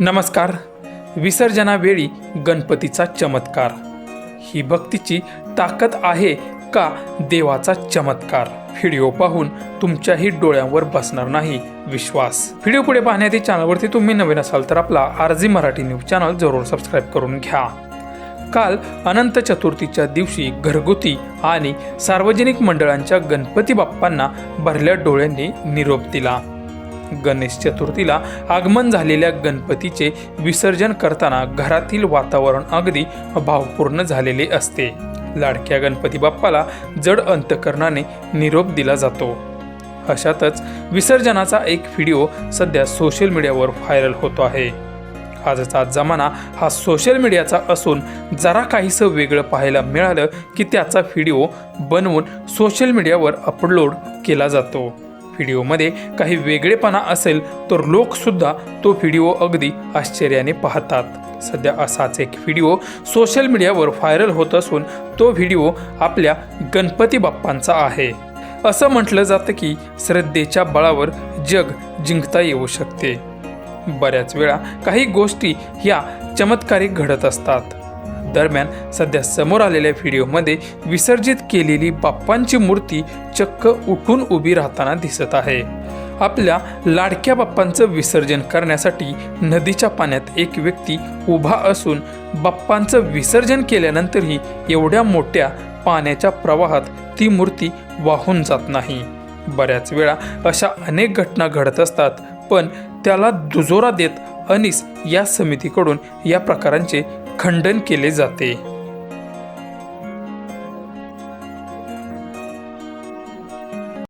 नमस्कार. विसर्जनावेळी गणपतीचा चमत्कार. ही भक्तीची ताकद आहे का देवाचा चमत्कार? व्हिडिओ पाहून तुमच्याही डोळ्यांवर बसणार नाही विश्वास. व्हिडिओ पुढे पाहण्याआधी चॅनलवरती तुम्ही नवीन असाल तर आपला आरजी मराठी न्यूज चॅनल जरूर सबस्क्राईब करून घ्या. काल अनंत चतुर्थीच्या दिवशी घरगुती आणि सार्वजनिक मंडळांच्या गणपती बाप्पांना भरल्या डोळ्यांनी निरोप दिला. गणेश चतुर्थीला आगमन झालेल्या गणपतीचे विसर्जन करताना घरातील वातावरण अगदी भावपूर्ण झालेले असते. लाडक्या गणपती बाप्पाला जड अंतकरणाने निरोप दिला जातो. अशातच विसर्जनाचा एक व्हिडिओ सध्या सोशल मीडियावर व्हायरल होतो आहे. आजचा जमाना हा सोशल मीडियाचा असून जरा काहीसं वेगळं पाहायला मिळालं की त्याचा व्हिडिओ बनवून सोशल मीडियावर अपलोड केला जातो. व्हिडिओमध्ये काही वेगळेपणा असेल तर लोकसुद्धा तो व्हिडिओ अगदी आश्चर्याने पाहतात. सध्या असाच एक व्हिडिओ सोशल मीडियावर व्हायरल होत असून तो व्हिडिओ आपल्या गणपती बाप्पांचा आहे. असं म्हटलं जातं की श्रद्धेच्या बळावर जग जिंकता येऊ शकते. बऱ्याच वेळा काही गोष्टी ह्या चमत्कारिक घडत असतात. दरम्यान सध्या समोर आलेल्या व्हिडिओमध्ये विसर्जित केलेली बाप्पांची मूर्ती चक्क उठून उभी राहताना दिसत आहे. आपल्या लाडक्या बाप्पांचं विसर्जन करण्यासाठी नदीच्या पाण्यात एक व्यक्ती उभा असून बाप्पांचं विसर्जन केल्यानंतरही एवढ्या मोठ्या पाण्याच्या प्रवाहात ती मूर्ती वाहून जात नाही. बऱ्याच वेळा अशा अनेक घटना घडत असतात पण त्याला दुजोरा देत अनिस या समितीकडून या प्रकारांचे खंडन केले जाते.